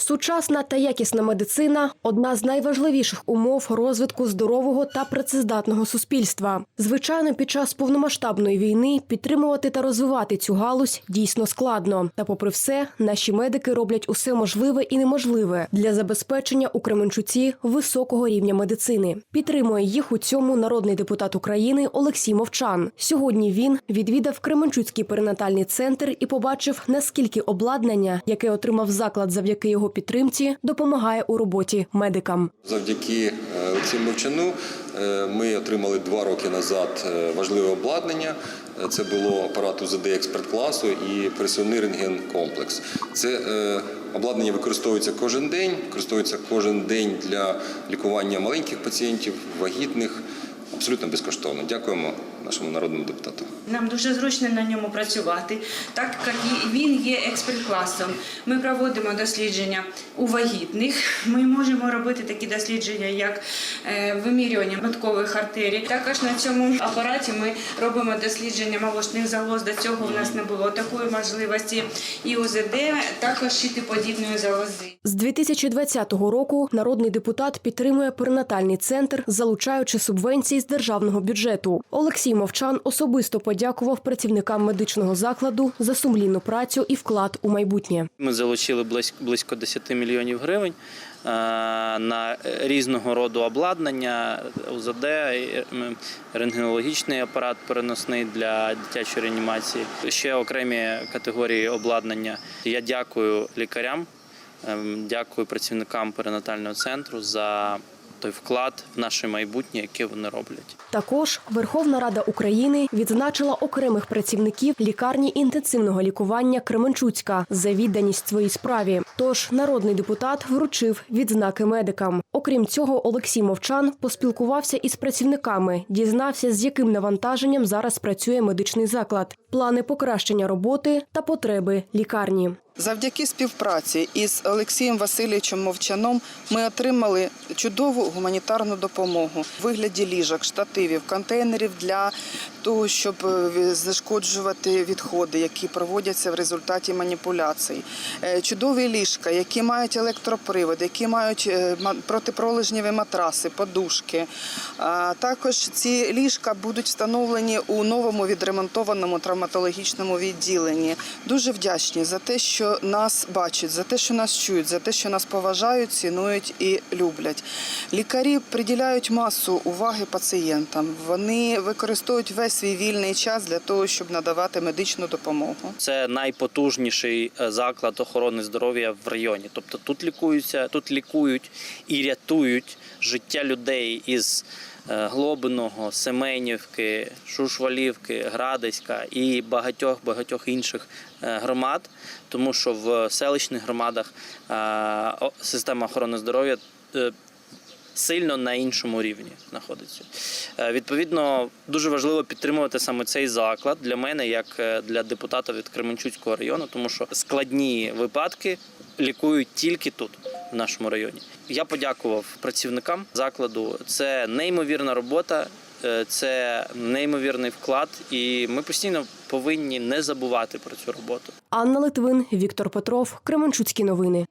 Сучасна та якісна медицина одна з найважливіших умов розвитку здорового та працездатного суспільства. Звичайно, під час повномасштабної війни підтримувати та розвивати цю галузь дійсно складно. Та, попри все, наші медики роблять усе можливе і неможливе для забезпечення у Кременчуці високого рівня медицини. Підтримує їх у цьому народний депутат України Олексій Мовчан. Сьогодні він відвідав Кременчуцький перинатальний центр і побачив, наскільки обладнання, яке отримав заклад завдяки його підтримці, допомагає у роботі медикам. Завдяки е, Олексію Мовчану е, ми отримали два роки назад е, важливе обладнання. Це було апарат УЗД експерт класу і пресивний рентген комплекс. Це обладнання використовується кожен день, використовується кожен день для лікування маленьких пацієнтів, вагітних. Абсолютно безкоштовно. Дякуємо нашому народному депутату. Нам дуже зручно на ньому працювати, так як він є експерт-класом. Ми проводимо дослідження у вагітних. Ми можемо робити такі дослідження, як е, вимірювання маткових артерій. Також на цьому апараті ми робимо дослідження молочних залоз. До цього в нас не було такої можливості. І УЗД також щитоподібної залози. З 2020 року народний депутат підтримує перинатальний центр, залучаючи субвенції з державного бюджету. Олексій Мовчан особисто подякував працівникам медичного закладу за сумлінну працю і вклад у майбутнє. Ми залучили близь- близько 10 мільйонів гривень на різного роду обладнання, УЗД, рентгенологічний апарат переносний для дитячої реанімації, ще окремі категорії обладнання. Я дякую лікарям, ем, дякую працівникам перинатального центру за той вклад в наше майбутнє, яке вони роблять. Також Верховна Рада України відзначила окремих працівників лікарні інтенсивного лікування Кременчуцька за відданість своїй справі. Тож народний депутат вручив відзнаки медикам. Окрім цього, Олексій Мовчан поспілкувався із працівниками, дізнався, з яким навантаженням зараз працює медичний заклад, плани покращення роботи та потреби лікарні. Завдяки співпраці із Олексієм Васильовичем Мовчаном ми отримали чудову гуманітарну допомогу в вигляді ліжок, штативів, контейнерів для того, щоб е, знешкоджувати відходи, які проводяться в результаті маніпуляцій. Е, Чудові ліжка, які мають електропривод, які мають е, протипролежневі матраси, подушки. Також ці ліжка будуть встановлені у новому відремонтованому травматологічному відділенні. Дуже вдячні за те, що нас бачать, за те, що нас чують, за те, що нас поважають, цінують і люблять. Лікарі приділяють масу уваги пацієнтам. Вони використовують весь свій вільний час для того, щоб надавати медичну допомогу. Це найпотужніший е, заклад охорони здоров'я в районі. Тобто тут лікуються, тут лікують і рятують життя людей із Глобиного, Семенівки, Шушвалівки, Градиська і багатьох багатьох інших е, громад, тому що в селищних громадах е, система охорони здоров'я. е, Сильно на іншому рівні знаходиться. Е, Відповідно, дуже важливо підтримувати саме цей заклад для мене, як е, для депутата від Кременчуцького району, тому що складні випадки лікують тільки тут, в нашому районі. Я подякував працівникам закладу. Це неймовірна робота, е, це неймовірний вклад, і ми постійно повинні не забувати про цю роботу. Анна Литвин, Віктор Петров, Кременчуцькі новини.